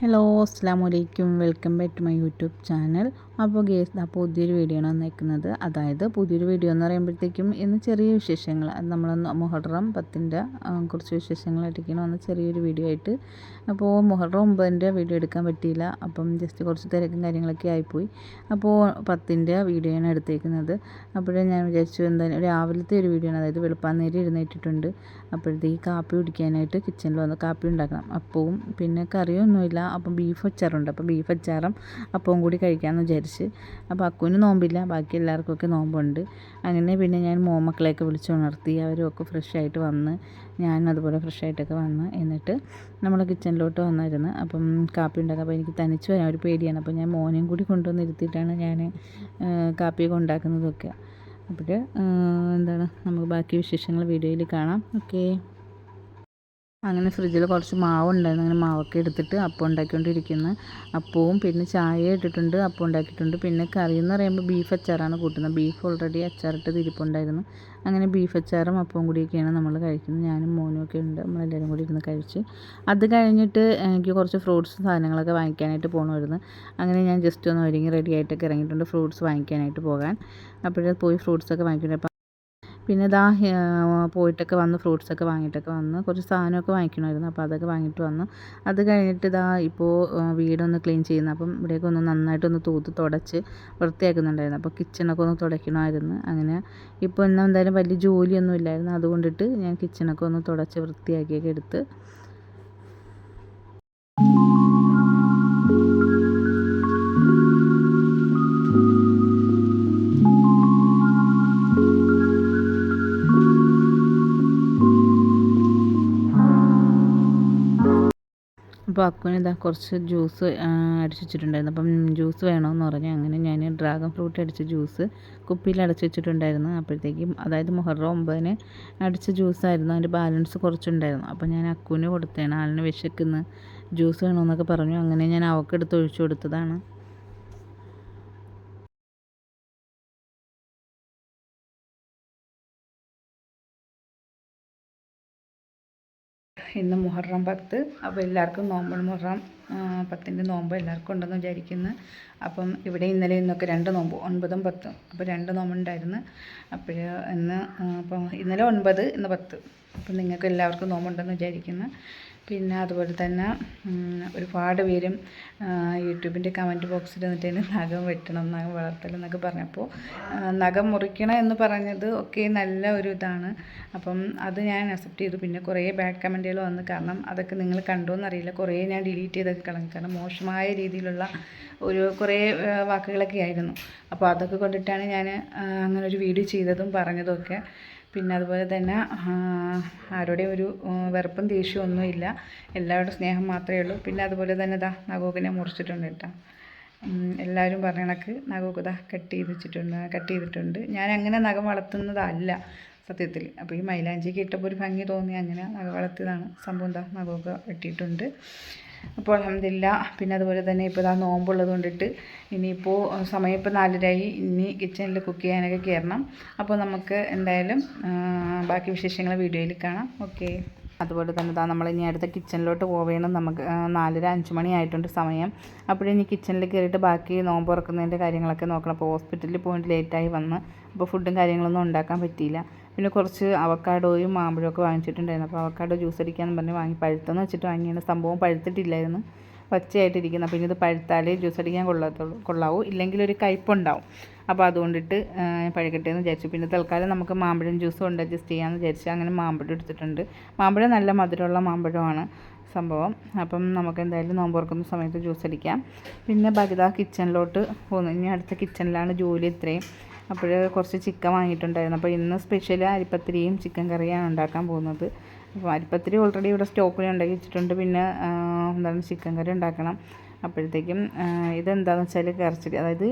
Hello അസ്സാം വലൈക്കും welcome back to my YouTube channel. അപ്പോൾ ഗേസ് ആ പുതിയൊരു വീഡിയോ ആണ് നിൽക്കുന്നത് അതായത് പുതിയൊരു വീഡിയോ എന്ന് പറയുമ്പോഴത്തേക്കും ഇന്ന് ചെറിയ വിശേഷങ്ങൾ. നമ്മൾ മുഹറം പത്തിന്റെ കുറച്ച് വിശേഷങ്ങളായിട്ടിരിക്കണം വന്ന ചെറിയൊരു വീഡിയോ ആയിട്ട്. അപ്പോൾ മുഹറം ഒമ്പതിന്റെ വീഡിയോ എടുക്കാൻ പറ്റിയില്ല. അപ്പം ജസ്റ്റ് കുറച്ച് തിരക്കും കാര്യങ്ങളൊക്കെ ആയിപ്പോയി. അപ്പോൾ പത്തിന്റെ വീഡിയോ ആണ് എടുത്തേക്കുന്നത്. അപ്പോഴേ ഞാൻ വിചാരിച്ചു എന്തായാലും രാവിലത്തെ ഒരു വീഡിയോ ആണ്. അതായത് വെളുപ്പാന്നേരി ഇരുന്നേറ്റിട്ടുണ്ട് അപ്പോഴത്തേക്ക് കാപ്പി കുടിക്കാനായിട്ട് കിച്ചണിൽ വന്ന് കാപ്പി ഉണ്ടാക്കണം. അപ്പവും പിന്നെ കറിയൊന്നുമില്ല. അപ്പം ബീഫ് അച്ചാറുണ്ട്. അപ്പം ബീഫ് അച്ചാറും അപ്പവും കൂടി കഴിക്കാമെന്ന് വിചാരിച്ച്. അപ്പോൾ അക്കുവിന് നോമ്പില്ല. ബാക്കി എല്ലാവർക്കൊക്കെ നോമ്പുണ്ട്. അങ്ങനെ പിന്നെ ഞാൻ മോമക്കളെയൊക്കെ വിളിച്ച് ഉണർത്തി. അവരൊക്കെ ഫ്രഷ് ആയിട്ട് വന്ന് ഞാനും അതുപോലെ ഫ്രഷ് ആയിട്ടൊക്കെ വന്ന് എന്നിട്ട് നമ്മൾ കിച്ചണിലോട്ട് വന്നായിരുന്നു. അപ്പം കാപ്പി ഉണ്ടാക്കാം അപ്പോൾ എനിക്ക് തനിച്ച് വരാൻ ഒരു പേടിയാണ്. അപ്പോൾ ഞാൻ മോനെയും കൂടി കൊണ്ടുവന്ന് ഇരുത്തിയിട്ടാണ് ഞാൻ കാപ്പിയൊക്കെ ഉണ്ടാക്കുന്നതൊക്കെ. അപ്പോൾ എന്താണ്? നമുക്ക് ബാക്കി വിശേഷങ്ങൾ വീഡിയോയിൽ കാണാം. ഓക്കേ. അങ്ങനെ ഫ്രിഡ്ജിൽ കുറച്ച് മാവ് ഉണ്ടായിരുന്നു. അങ്ങനെ മാവൊക്കെ എടുത്തിട്ട് അപ്പം ഉണ്ടാക്കിക്കൊണ്ടിരിക്കുന്നു. അപ്പവും പിന്നെ ചായ ഇട്ടിട്ടുണ്ട് അപ്പം ഉണ്ടാക്കിയിട്ടുണ്ട്. പിന്നെ കറി എന്ന് പറയുമ്പോൾ ബീഫ് അച്ചാറാണ് കൂട്ടുന്നത്. ബീഫ് ഓൾറെഡി അച്ചാറിട്ട് തിരിപ്പുണ്ടായിരുന്നു. അങ്ങനെ ബീഫ് അച്ചാറും അപ്പവും കൂടിയൊക്കെയാണ് നമ്മൾ കഴിക്കുന്നത്. ഞാനും മോനും ഒക്കെ ഉണ്ട്. നമ്മളെല്ലാവരും കൂടി ഇരുന്ന് കഴിച്ച്. അത് കഴിഞ്ഞിട്ട് എനിക്ക് കുറച്ച് ഫ്രൂട്ട്സ് സാധനങ്ങളൊക്കെ വാങ്ങിക്കാനായിട്ട് പോകണമായിരുന്നു അങ്ങനെ ഞാൻ ജസ്റ്റ് ഒന്ന് ഒരുങ്ങി റെഡി ആയിട്ടൊക്കെ ഇറങ്ങിയിട്ടുണ്ട് ഫ്രൂട്ട്സ് വാങ്ങിക്കാനായിട്ട് പോകാൻ. അപ്പോഴേ പോയി ഫ്രൂട്ട്സൊക്കെ വാങ്ങിക്കുന്നുണ്ട് പിന്നെ ഇതാ പോയിട്ടൊക്കെ വന്ന് ഫ്രൂട്ട്സൊക്കെ വാങ്ങിയിട്ടൊക്കെ വന്ന് കുറച്ച് സാധനമൊക്കെ വാങ്ങിക്കണമായിരുന്നു. അപ്പോൾ അതൊക്കെ വാങ്ങിയിട്ട് വന്നു. അത് കഴിഞ്ഞിട്ട് ഇതാ ഇപ്പോൾ വീടൊന്ന് ക്ലീൻ ചെയ്യുന്നു. അപ്പം ഇവിടെയൊക്കെ ഒന്ന് നന്നായിട്ടൊന്ന് തൂത്ത് തുടച്ച് വൃത്തിയാക്കുന്നുണ്ടായിരുന്നു. അപ്പോൾ കിച്ചണൊക്കെ ഒന്ന് തുടയ്ക്കണമായിരുന്നു. അങ്ങനെ ഇപ്പോൾ ഇന്ന് എന്തായാലും വലിയ ജോലിയൊന്നും ഇല്ലായിരുന്നു. അതുകൊണ്ടിട്ട് ഞാൻ കിച്ചണൊക്കെ ഒന്ന് തുടച്ച് വൃത്തിയാക്കിയൊക്കെ എടുത്ത് അപ്പോൾ അക്കുവിന് ഇതാ കുറച്ച് ജ്യൂസ് അടിച്ച് വെച്ചിട്ടുണ്ടായിരുന്നു. അപ്പം ജ്യൂസ് വേണമെന്ന് പറഞ്ഞു അങ്ങനെ ഞാൻ ഡ്രാഗൺ ഫ്രൂട്ട് അടിച്ച ജ്യൂസ് കുപ്പിയിൽ അടച്ച് വെച്ചിട്ടുണ്ടായിരുന്നു. അപ്പോഴത്തേക്കും അതായത് മുഹറം ഒമ്പതിന് അടിച്ച ജ്യൂസായിരുന്നു അതിന്റെ ബാലൻസ് കുറച്ചുണ്ടായിരുന്നു. അപ്പോൾ ഞാൻ അക്കുവിന് കൊടുത്തതാണ്. ആളിന് വിശക്കുന്ന. ജ്യൂസ് വേണമെന്നൊക്കെ പറഞ്ഞു. അങ്ങനെ ഞാൻ അവക്കെടുത്ത് ഒഴിച്ചു കൊടുത്തതാണ്. ഇന്ന് മുഹറം പത്ത്. അപ്പോൾ എല്ലാവർക്കും നോമ്പ് മുഹറം പത്തിന്റെ നോമ്പ് എല്ലാവർക്കും ഉണ്ടെന്ന് വിചാരിക്കുന്നു. അപ്പം ഇവിടെ ഇന്നലെ ഇന്നൊക്കെ രണ്ട് നോമ്പ് ഒൻപതും പത്തും. അപ്പോൾ രണ്ട് നോമ്പുണ്ടായിരുന്നു. അപ്പോൾ ഇന്ന് അപ്പോൾ ഇന്നലെ ഒൻപത് ഇന്ന് പത്ത്. അപ്പം നിങ്ങൾക്ക് എല്ലാവർക്കും നോമ്പുണ്ടെന്ന് വിചാരിക്കുന്നു. പിന്നെ അതുപോലെ തന്നെ ഒരുപാട് പേരും യൂട്യൂബിന്റെ കമന്റ് ബോക്സിൽ വന്നിട്ട് നഖം വെട്ടണം നഖം വളർത്തൽ എന്നൊക്കെ പറഞ്ഞപ്പോൾ നഖം മുറിക്കണം എന്ന് പറഞ്ഞത് ഒക്കെ നല്ല ഒരു ഇതാണ്. അപ്പം അത് ഞാൻ അക്സെപ്റ്റ് ചെയ്തു. പിന്നെ കുറേ ബാഡ് കമന്റുകൾ വന്നു. കാരണം അതൊക്കെ നിങ്ങൾ കണ്ടോ എന്നറിയില്ല കുറേ ഞാൻ ഡിലീറ്റ് ചെയ്തൊക്കെ കളഞ്ഞു. കാരണം മോശമായ രീതിയിലുള്ള ഒരു കുറേ വാക്കുകളൊക്കെ ആയിരുന്നു. അപ്പോൾ അതൊക്കെ കൊണ്ടിട്ടാണ് ഞാൻ അങ്ങനെ ഒരു വീഡിയോ ചെയ്തതും പറഞ്ഞതും ഒക്കെ. പിന്നെ അതുപോലെ തന്നെ ആരുടെയും ഒരു വെറുപ്പും ദേഷ്യവും ഒന്നുമില്ല എല്ലാവരുടെ സ്നേഹം മാത്രമേ ഉള്ളൂ. പിന്നെ അതുപോലെ തന്നെ ഇതാ നഗോക്കിനെ മുറിച്ചിട്ടുണ്ട് കേട്ടോ. എല്ലാവരും പറയണക്ക് നഖമൊക്കെ ഇതാ കട്ട് ചെയ്ത് വെച്ചിട്ടുണ്ട് കട്ട് ചെയ്തിട്ടുണ്ട്. ഞാൻ അങ്ങനെ നഖം വളർത്തുന്നതല്ല സത്യത്തിൽ. അപ്പോൾ ഈ മൈലാഞ്ചിക്ക് ഇട്ടപ്പോൾ ഒരു ഭംഗി തോന്നി അങ്ങനെ നഖം വളർത്തിയതാണ് സംഭവം എന്താ നഖമൊക്കെ വെട്ടിയിട്ടുണ്ട്. അപ്പോൾ അലഹമില്ല പിന്നെ അതുപോലെ തന്നെ ഇപ്പോൾ ഇതാ നോമ്പുള്ളത് കൊണ്ടിട്ട് ഇനിയിപ്പോൾ സമയം ഇപ്പോൾ നാലരായി ഇനി കിച്ചണിൽ കുക്ക് ചെയ്യാനൊക്കെ കയറണം. അപ്പോൾ നമുക്ക് എന്തായാലും ബാക്കി വിശേഷങ്ങൾ വീഡിയോയിൽ കാണാം. ഓക്കെ. അതുപോലെ തന്നെ ഇതാ നമ്മൾ ഇനി അടുത്ത കിച്ചണിലോട്ട് പോവുകയാണ് നമുക്ക്. നാലര അഞ്ച് മണി ആയിട്ടുണ്ട് സമയം. അപ്പോഴിനി കിച്ചണിൽ കയറിയിട്ട് ബാക്കി നോമ്പ് തുറക്കുന്നതിന്റെ കാര്യങ്ങളൊക്കെ നോക്കണം. അപ്പോൾ ഹോസ്പിറ്റലിൽ പോയിട്ട് ലേറ്റായി വന്ന് അപ്പോൾ ഫുഡും കാര്യങ്ങളൊന്നും ഉണ്ടാക്കാൻ പറ്റിയില്ല. പിന്നെ കുറച്ച് അവക്കാഡോയും മാമ്പഴമൊക്കെ വാങ്ങിച്ചിട്ടുണ്ടായിരുന്നു. അപ്പോൾ അവക്കാഡോ ജ്യൂസ് അടിക്കാമെന്ന് പറഞ്ഞ് വാങ്ങി പഴുത്തെന്ന് വെച്ചിട്ട് വാങ്ങിയാണ്. സംഭവം പഴുത്തിട്ടില്ലായിരുന്നു. പച്ചയായിട്ടിരിക്കുന്നത് പിന്നെ ഇത് പഴുത്താലേ ജ്യൂസ് അടിക്കാൻ കൊള്ളത്തുള്ളൂ കൊള്ളാവൂ. ഇല്ലെങ്കിൽ ഒരു കയ്പുണ്ടാവും. അപ്പോൾ അതുകൊണ്ടിട്ട് പഴുകട്ടെ എന്ന് വിചാരിച്ചു. പിന്നെ തൽക്കാലം നമുക്ക് മാമ്പഴം ജ്യൂസ് കൊണ്ട് അഡ്ജസ്റ്റ് ചെയ്യാമെന്ന് വിചാരിച്ചു. അങ്ങനെ മാമ്പഴം എടുത്തിട്ടുണ്ട്. മാമ്പഴം നല്ല മധുരമുള്ള മാമ്പഴമാണ് സംഭവം. അപ്പം നമുക്ക് എന്തായാലും നോമ്പ് തുറക്കുന്ന സമയത്ത് ജ്യൂസ് അടിക്കാം. പിന്നെ ബഗിത കിച്ചണിലോട്ട് പോകുന്നു ഇനി അടുത്ത കിച്ചണിലാണ് ജോലി ഇത്രയും. അപ്പോൾ കുറച്ച് ചിക്കൻ വാങ്ങിയിട്ടുണ്ടായിരുന്നു. അപ്പോൾ ഇന്ന് സ്പെഷ്യൽ അരിപ്പത്തിരിയും ചിക്കൻ കറിയാണ് ഉണ്ടാക്കാൻ പോകുന്നത്. അപ്പോൾ അരിപ്പത്തിരി ഓൾറെഡി ഇവിടെ സ്റ്റോക്കിൽ ഉണ്ടാക്കി വെച്ചിട്ടുണ്ട്. പിന്നെ എന്താണ് ചിക്കൻ കറി ഉണ്ടാക്കണം. അപ്പോഴത്തേക്കും ഇതെന്താണെന്ന് വെച്ചാൽ കറച്ചടി അതായത്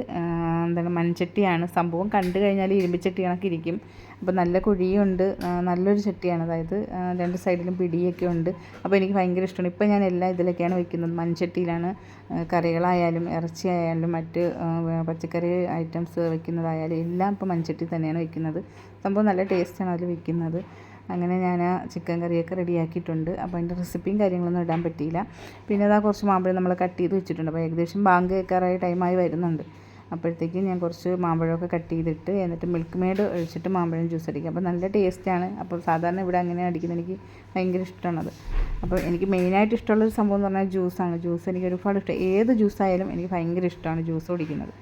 എന്താണ് മൺചട്ടിയാണ്. സംഭവം കണ്ടു കഴിഞ്ഞാൽ ഇരുമ്പിച്ചട്ടി കണക്ക് ഇരിക്കും. അപ്പോൾ നല്ല കുഴിയുണ്ട്. നല്ലൊരു ചട്ടിയാണ്. അതായത് രണ്ട് സൈഡിലും പിടിയൊക്കെ ഉണ്ട്. അപ്പോൾ എനിക്ക് ഭയങ്കര ഇഷ്ടമാണ്. ഇപ്പോൾ ഞാൻ എല്ലാ ഇതിലൊക്കെയാണ് വെക്കുന്നത്. മൺചട്ടിയിലാണ് കറികളായാലും ഇറച്ചി ആയാലും മറ്റ് പച്ചക്കറി ഐറ്റംസ് വെക്കുന്നതായാലും എല്ലാം ഇപ്പോൾ മൺചട്ടി തന്നെയാണ് വെക്കുന്നത്. സംഭവം നല്ല ടേസ്റ്റാണ് അതിൽ വെക്കുന്നത്. അങ്ങനെ ഞാൻ ആ ചിക്കൻ കറിയൊക്കെ റെഡിയാക്കിയിട്ടുണ്ട്. അപ്പോൾ അതിന്റെ റെസിപ്പിയും കാര്യങ്ങളൊന്നും ഇടാൻ പറ്റിയില്ല. പിന്നെ അതാ കുറച്ച് മാമ്പഴം നമ്മൾ കട്ട് ചെയ്ത് വെച്ചിട്ടുണ്ട്. അപ്പോൾ ഏകദേശം ബാങ്ക് കേൾക്കാറായ ടൈമായി വരുന്നുണ്ട്. അപ്പോഴത്തേക്കും ഞാൻ കുറച്ച് മാമ്പഴമൊക്കെ കട്ട് ചെയ്തിട്ട് എന്നിട്ട് മിൽക്ക് മെയ്ഡ് ഒഴിച്ചിട്ട് മാമ്പഴം ജ്യൂസ് അടിക്കും. അപ്പോൾ നല്ല ടേസ്റ്റാണ് അപ്പോൾ സാധാരണ ഇവിടെ അങ്ങനെ അടിക്കുന്നത് എനിക്ക് ഭയങ്കര ഇഷ്ടമാണത്. അപ്പോൾ എനിക്ക് മെയിനായിട്ട് ഇഷ്ടമുള്ളൊരു സംഭവം എന്ന് പറഞ്ഞാൽ ജ്യൂസാണ് ജ്യൂസ് എനിക്ക് ഒരുപാട് ഇഷ്ടം. ഏത് ജ്യൂസായാലും എനിക്ക് ഭയങ്കര ഇഷ്ടമാണ് ജ്യൂസ് കുടിക്കുന്നത്.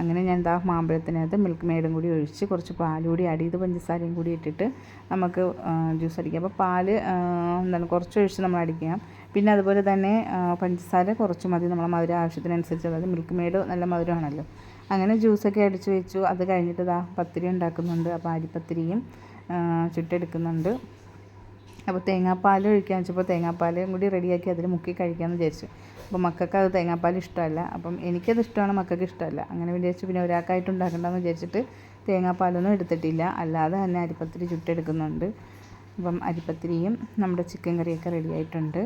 അങ്ങനെ ഞാൻ ദാ മാമ്പഴത്തിനകത്ത് മിൽക്ക് മെയ്ഡും കൂടി ഒഴിച്ച് കുറച്ച് പാലുകൂടി കൂടി ആഡ് ചെയ്ത് പഞ്ചസാരയും കൂടി ഇട്ടിട്ട് നമുക്ക് ജ്യൂസ് അടിക്കാം. അപ്പോൾ പാൽ എന്താണ് കുറച്ച് ഒഴിച്ച് നമ്മൾ അടിക്കാം പിന്നെ അതുപോലെ തന്നെ പഞ്ചസാര കുറച്ച് മതി. നമ്മളെ മധുരം ആവശ്യത്തിനനുസരിച്ച്. അതായത് മിൽക്ക് മെയ്ഡ് നല്ല മധുരമാണല്ലോ. അങ്ങനെ ജ്യൂസൊക്കെ അടിച്ച് വെച്ചു. അത് കഴിഞ്ഞിട്ട് ഇതാ പത്തിരി ഉണ്ടാക്കുന്നുണ്ട്. അപ്പോൾ അരിപ്പത്തിരിയും ചുട്ടെടുക്കുന്നുണ്ട്. അപ്പോൾ തേങ്ങാപ്പാൽ ഒഴിക്കാന്ന് വെച്ചപ്പോൾ തേങ്ങാപ്പാലും കൂടി റെഡിയാക്കി അതിൽ മുക്കി കഴിക്കാമെന്ന് വിചാരിച്ചു. അപ്പോൾ മക്കൾക്ക് അത് തേങ്ങാപ്പാൽ ഇഷ്ടമല്ല. അപ്പം എനിക്കത് ഇഷ്ടമാണ് മക്കൾക്ക് ഇഷ്ടമല്ല. അങ്ങനെ വിചാരിച്ചു പിന്നെ ഒരാൾക്കായിട്ട് ഉണ്ടാക്കണ്ടെന്ന് വിചാരിച്ചിട്ട് തേങ്ങാപ്പാലൊന്നും എടുത്തിട്ടില്ല. അല്ലാതെ തന്നെ അരിപ്പത്തിരി ചുട്ടെടുക്കുന്നുണ്ട്. അപ്പം അരിപ്പത്തിരിയും നമ്മുടെ ചിക്കൻ കറിയൊക്കെ റെഡി ആയിട്ടുണ്ട്.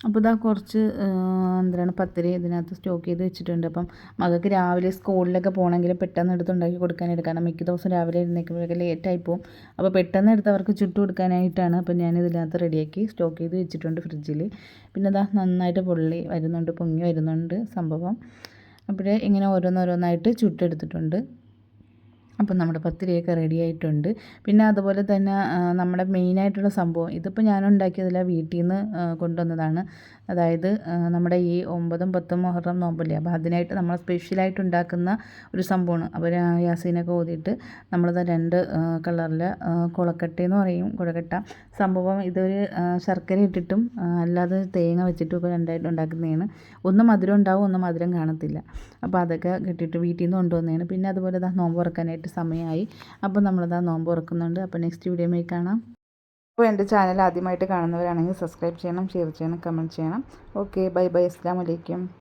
അപ്പോൾ ഇതാ കുറച്ച് എന്താണ് പത്തിരി ഇതിനകത്ത് സ്റ്റോക്ക് ചെയ്ത് വെച്ചിട്ടുണ്ട്. അപ്പം മകൾക്ക് രാവിലെ സ്കൂളിലൊക്കെ പോകണമെങ്കിൽ പെട്ടെന്ന് എടുത്ത് ഉണ്ടാക്കി കൊടുക്കാനായിട്ട് കാരണം മിക്ക ദിവസം രാവിലെ എഴുന്നേക്കുമ്പോഴൊക്കെ ലേറ്റായി പോകും അപ്പോൾ പെട്ടെന്ന് എടുത്ത് അവർക്ക് ചുട്ടു കൊടുക്കാനായിട്ടാണ് അപ്പം ഞാൻ ഇതിനകത്ത് റെഡിയാക്കി സ്റ്റോക്ക് ചെയ്ത് വെച്ചിട്ടുണ്ട് ഫ്രിഡ്ജിൽ പിന്നെ അതാ നന്നായിട്ട് പൊള്ളി വരുന്നുണ്ട് പൊങ്ങി വരുന്നുണ്ട് സംഭവം. അപ്പോഴേ ഇങ്ങനെ ഓരോന്നോരോന്നായിട്ട് ചുട്ടെടുത്തിട്ടുണ്ട്. അപ്പം നമ്മുടെ പത്തിരിയൊക്കെ റെഡി ആയിട്ടുണ്ട്. പിന്നെ അതുപോലെ തന്നെ നമ്മുടെ മെയിനായിട്ടുള്ള സംഭവം ഇതിപ്പോൾ ഞാൻ ഉണ്ടാക്കിയതല്ല വീട്ടിൽ നിന്ന് കൊണ്ടുവന്നതാണ്. അതായത് നമ്മുടെ ഈ ഒമ്പതും പത്തും മുഹറം നോമ്പില്ലേ അപ്പോൾ അതിനായിട്ട് നമ്മൾ സ്പെഷ്യലായിട്ട് ഉണ്ടാക്കുന്ന ഒരു സംഭവമാണ്. അപ്പോൾ യാസീനൊക്കെ ഓതിയിട്ട് നമ്മളത് രണ്ട് കളറിൽ കുളക്കട്ടയെന്ന് പറയും കുളക്കട്ട സംഭവം ഇതൊരു ശർക്കര ഇട്ടിട്ടും അല്ലാതെ തേങ്ങ വെച്ചിട്ടും ഒക്കെ രണ്ടായിട്ട് ഉണ്ടാക്കുന്നതാണ്. ഒന്ന് മധുരം ഉണ്ടാവും ഒന്ന് മധുരം കാണത്തില്ല. അപ്പോൾ അതൊക്കെ കിട്ടിയിട്ട് വീട്ടിൽ നിന്ന് കൊണ്ടുവന്നതാണ്. പിന്നെ അതുപോലെ ഇതാ നോമ്പ് തുറക്കാനായിട്ട് സമയമായി. അപ്പോൾ നമ്മളിതാ നോമ്പ് തുറക്കുന്നുണ്ട് അപ്പോൾ നെക്സ്റ്റ് വീഡിയോയിൽ കാണാം. അപ്പോൾ എന്റെ ചാനൽ ആദ്യമായിട്ട് കാണുന്നവരാണെങ്കിൽ സബ്സ്ക്രൈബ് ചെയ്യണം ഷെയർ ചെയ്യണം കമന്റ് ചെയ്യണം. ഓക്കെ ബൈ ബൈ അസ്സാം വലൈക്കും